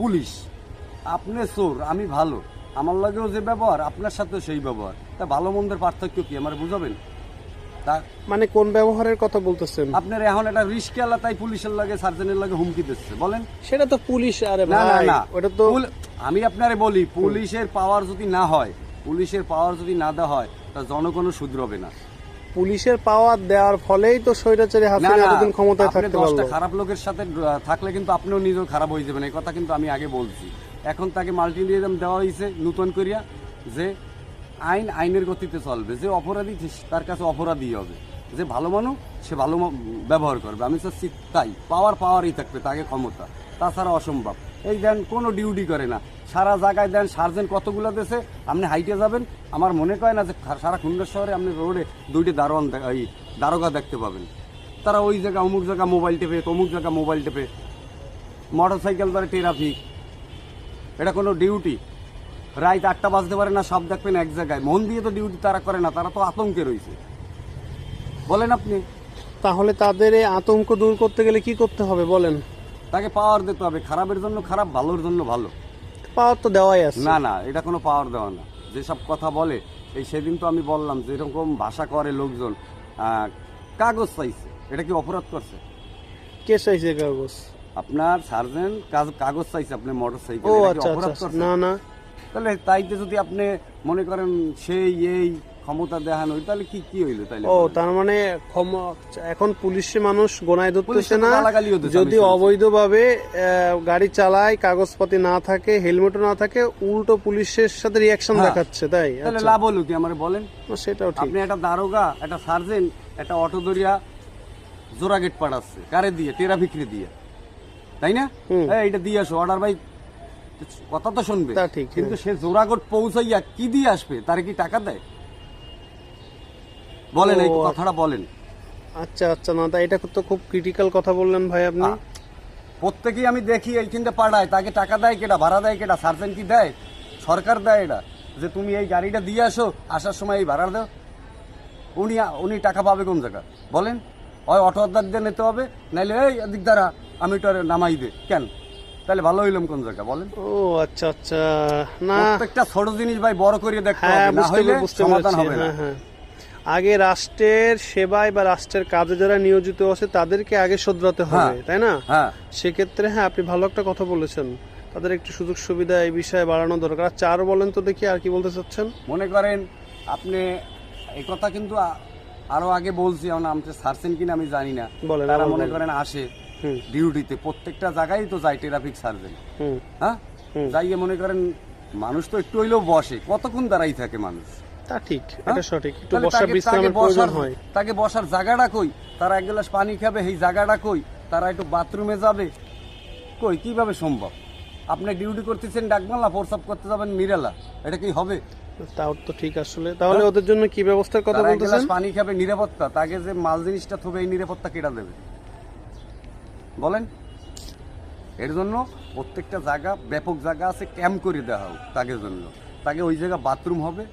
Police আপনি চোর আমি ভালো। আমার লাগেও যে ব্যবহার আপনার সাথেও সেই ব্যবহার। তা ভালো মন্দের পার্থক্য কি আমার বুঝাবেন? তা মানে কোন ব্যবহারের কথা বলতেছেন? আপনার এখন একটা রিস্ক আলা তাই পুলিশের লাগে সার্জেনের লাগে হুমকি দিচ্ছে বলেন। সেটা তো পুলিশ আরে না না না। ওটা তো আমি আপনারে বলি পুলিশের পাওয়ার যদি না হয় পুলিশের পাওয়ার যদি না দেওয়া হয় তা জনগণও শুধরবে না। পুলিশের পাওয়ার দেওয়ার ফলেই তো স্বৈরাচারী হাসিনা এতদিন ক্ষমতায় থাকতে পারল। খারাপ লোকের সাথে থাকলে কিন্তু আপনিও নিজেও খারাপ হয়ে যাবেন। এই কথা কিন্তু আমি আগে বলছি। এখন তাকে মাল্টিমিডিয়াম দেওয়া হয়েছে নতুন করিয়া যে আইন আইনের গতিতে চলবে। যে অপরাধী তার কাছে অপরাধী হবে। যে ভালো মানুষ সে ভালো ব্যবহার করবে। আমি চাচ্ছি তাই। পাওয়ার পাওয়ারই থাকবে তাকে ক্ষমতা। তাছাড়া অসম্ভব। এই দেন কোনো ডিউটি করে না। সারা জায়গায় দেন সার্জেন্ট কতগুলো দেশে, আপনি হাইটে যাবেন। আমার মনে কয় না যে সারা খুলনা শহরে আপনি রোডে দুইটি দারোয়ান এই দারোগা দেখতে পাবেন। তারা ওই জায়গা, অমুক জায়গা মোবাইল টেপে, তমুক জায়গা মোবাইল টেপে। মোটর সাইকেল ধরে ট্রাফিক এটা কোনো ডিউটি রাত আটটা বাজতে পারে না, সব দেখবেন এক জায়গায়। মন দিয়ে তো ডিউটি তারা করে না, তারা তো আতঙ্কে রয়েছে। বলেন আপনি। তাহলে তাদের এই আতঙ্ক দূর করতে গেলে কি করতে হবে, বলেন? তাকে পাওয়ার দিতে হবে। খারাপের জন্য খারাপ ভালোর জন্য ভালো। পাওয়ার তো দেওয়াই আছে। না না এটা কোনো পাওয়ার দেওয়া না। যেসব কথা বলে এই সেদিন তো আমি বললাম যে এরকম ভাষা করে লোকজন কাগজ চাইছে। এটা কি অপরাধ করছে? কে চাইছে কাগজ? আপনার সার্জেন্ট কাগজ চাইছে আপনি মোটর সাইকেল ও এটা কি আচ্ছা অপরাধ আচ্ছা করছে? না না। তাহলে তাইতে যদি আপনি মনে করেন সেই এই ক্ষমতা দেখান তাহলে কি কি হইল তাইলে? ও তার মানে এখন পুলিশে মানুষ গোনায় ধরতেছে না। যদি। অবৈধভাবে গাড়ি চালায় কাগজপাতি না থাকে হেলমেটও না থাকে উল্টো পুলিশের সাথে রিয়াকশন হ্যাঁ। দেখাচ্ছে তাই? তাহলে আচ্ছা। লাভ হলো কি আমার বলেন? সেটাও ঠিক। আপনি একটা দারোগা একটা সার্জেন্ট একটা অটো দরিয়া জোড়া গেট পাঠাচ্ছে কারে দিয়ে? টেরা দিয়ে। তাই না? হুম। এই, এটা দিয়ে আসো অর্ডার ভাই কথা তো শুনবে। তা ঠিক, কিন্তু সে জোড়াগট পৌঁছাইয়া কি দিয়ে আসবে? তারে কি টাকা দেয়? বলেন এই কথাটা বলেন। আচ্ছা আচ্ছা না তা এটা তো খুব ক্রিটিক্যাল কথা বললেন ভাই আপনি। প্রত্যেকেই আমি দেখি এইখানটা পাঠায় তাকে টাকা দেয় কেটা ভাড়া দেয় কেটা সার্জেন্ট কি দেয়? সরকার দেয় এটা যে তুমি এই গাড়িটা দিয়ে আসো আসার সময় এই ভাড়া দাও। উনি উনি টাকা পাবে কোন জায়গা? বলেন হয় অটো আদার দিয়ে নিতে হবে নাইলে এই এদিক দ্বারা আমি তো নামাই দে। কেন? তাহলে ভালো হইলাম কোন জায়গা বলেন। ও আচ্ছা আচ্ছা না। প্রত্যেকটা ছোট জিনিস ভাই বড় করিয়ে দেখতে হ্যাঁ হবে না হইলে সমাধান হবে না। হ্যাঁ হ্যাঁ। আগে রাষ্ট্রের সেবায় বা রাষ্ট্রের কাজে যারা নিয়োজিত আছে তাদেরকে আগে শোধরাতে হবে হ্যাঁ। তাই না? হ্যাঁ। সেক্ষেত্রে হ্যাঁ আপনি ভালো একটা কথা বলেছেন। তাদের একটু সুযোগ সুবিধা এই বিষয়ে বাড়ানো দরকার। আর চার বলেন তো দেখি আর কি বলতে চাচ্ছেন। মনে করেন আপনি এই কথা কিন্তু আরও আগে বলছি এখন আমি সার্চেন কিনা আমি জানি না। বলেন, তারা মনে করেন আসে ডিউটিতে। প্রত্যেকটা জায়গায় তো যায় ট্রাফিক সার্জেন্ট। হুম। হ্যাঁ। যাইয়ে মনে করেন মানুষ তো একটু হইলেও বসে। কতক্ষণ দাঁড়াই থাকে মানুষ? তা ঠিক হ্যাঁ? এটা সঠিক। একটু বসার বিশ্রামের প্রয়োজন বসার- হয়। তাকে বসার জায়গাটা কই? তারা এক গ্লাস পানি খাবে সেই জায়গাটা কই? তারা একটু বাথরুমে যাবে। কই কীভাবে সম্ভব? আপনি ডিউটি করতেছেন ডাকমালা প্রসাব করতে যাবেন মিরালা। এটা কি হবে? তাও তো ঠিক আসলে। তাহলে ওদের জন্য কি ব্যবস্থার কথা বলতেছেন? পানি খাবে নিরাপত্তা। তাকে যে মাল জিনিসটা থবে এই নিরাপত্তা কেটা দেবে? বলেন। এর জন্য প্রত্যেকটা জায়গা ব্যাপক জায়গা আছে ক্যাম্প করে দেওয়া হোক তাকে জন্য। তাকে ওই জায়গা বাথরুম হবে।